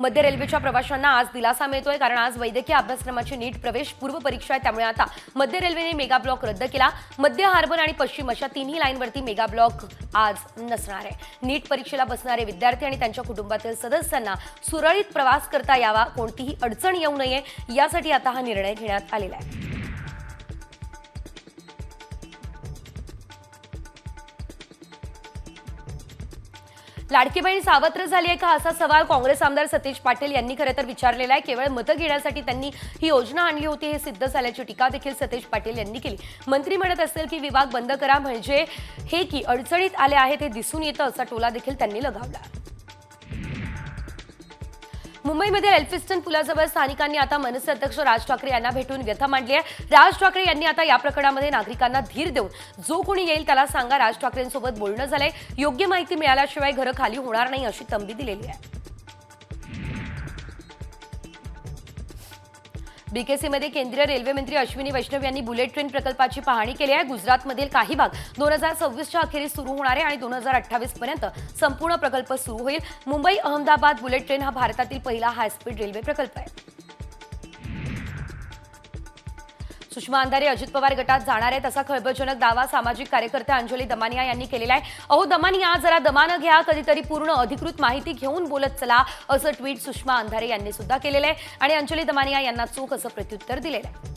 मध्य रेल्वेच्या प्रवाशांना आज दिलासा मिळतोय कारण आज वैद्यकीय अभ्यासक्रमाची नीट प्रवेश पूर्व परीक्षा आहे. त्यामुळे आता मध्य रेल्वेने मेगा ब्लॉक रद्द केला. मध्य हार्बर आणि पश्चिम अशा तिन्ही लाईनवरती मेगा ब्लॉक आज नसणार आहे. नीट परीक्षेला बसणारे विद्यार्थी आणि त्यांच्या कुटुंबातील सदस्यांना सुरळीत प्रवास करता यावा. कोणतीही अडचण येऊ नये. यासाठी आता हा निर्णय घेण्यात आलेला आहे. लाडकी बहीण सावत्र झाली आहे का असा सवाल काँग्रेस आमदार सतीश पाटील यांनी खरं तर विचारलेला आहे. केवळ मतं घेण्यासाठी त्यांनी ही योजना आणली होती हे सिद्ध झाल्याची टीका देखील सतीश पाटील यांनी केली. मंत्री म्हणत असेल की विभाग बंद करा म्हणजे हे की अडचणीत आले आहेत हे दिसून येतं असा टोला देखील त्यांनी लगावला. मुंबईमध्ये एल्फिस्टन पुलाजवळ स्थानिकांनी आता मनसे अध्यक्ष राज ठाकरे यांना भेटून व्यथा मांडली आहे. राज ठाकरे यांनी आता या प्रकरणामध्ये नागरिकांना धीर देऊन जो कोणी येईल त्याला सांगा. राज ठाकरेंसोबत बोलणं झालंय. योग्य माहिती मिळाल्याशिवाय घरं खाली होणार नाही अशी तंबी दिलेली आहे. बीकेसीमध्ये केंद्रीय रेल्वे मंत्री अश्विनी वैष्णव यांनी बुलेट ट्रेन प्रकल्पाची पाहणी केली आहे. गुजरातमधील काही भाग दोन हजार सव्वीसच्या अखेरीस सुरू होणार आहे आणि दोन हजार अठ्ठावीस पर्यंत संपूर्ण प्रकल्प सुरू होईल. मुंबई अहमदाबाद बुलेट ट्रेन हा भारतातील पहिला हायस्पीड रेल्वे प्रकल्प आहे. सुषमा अंधारे अजित पवार गटात जाणार आहेत असा खळबळजनक दावा सामाजिक कार्यकर्त्या अंजली दमानिया यांनी केलेला आहे. अहो दमानिया जरा दमानं घ्या कधीतरी पूर्ण अधिकृत माहिती घेऊन बोलत चला असं ट्विट सुषमा अंधारे यांनी सुद्धा केलेलं आहे. आणि अंजली दमानिया यांना चूक असं प्रत्युत्तर दिलेलं आहे.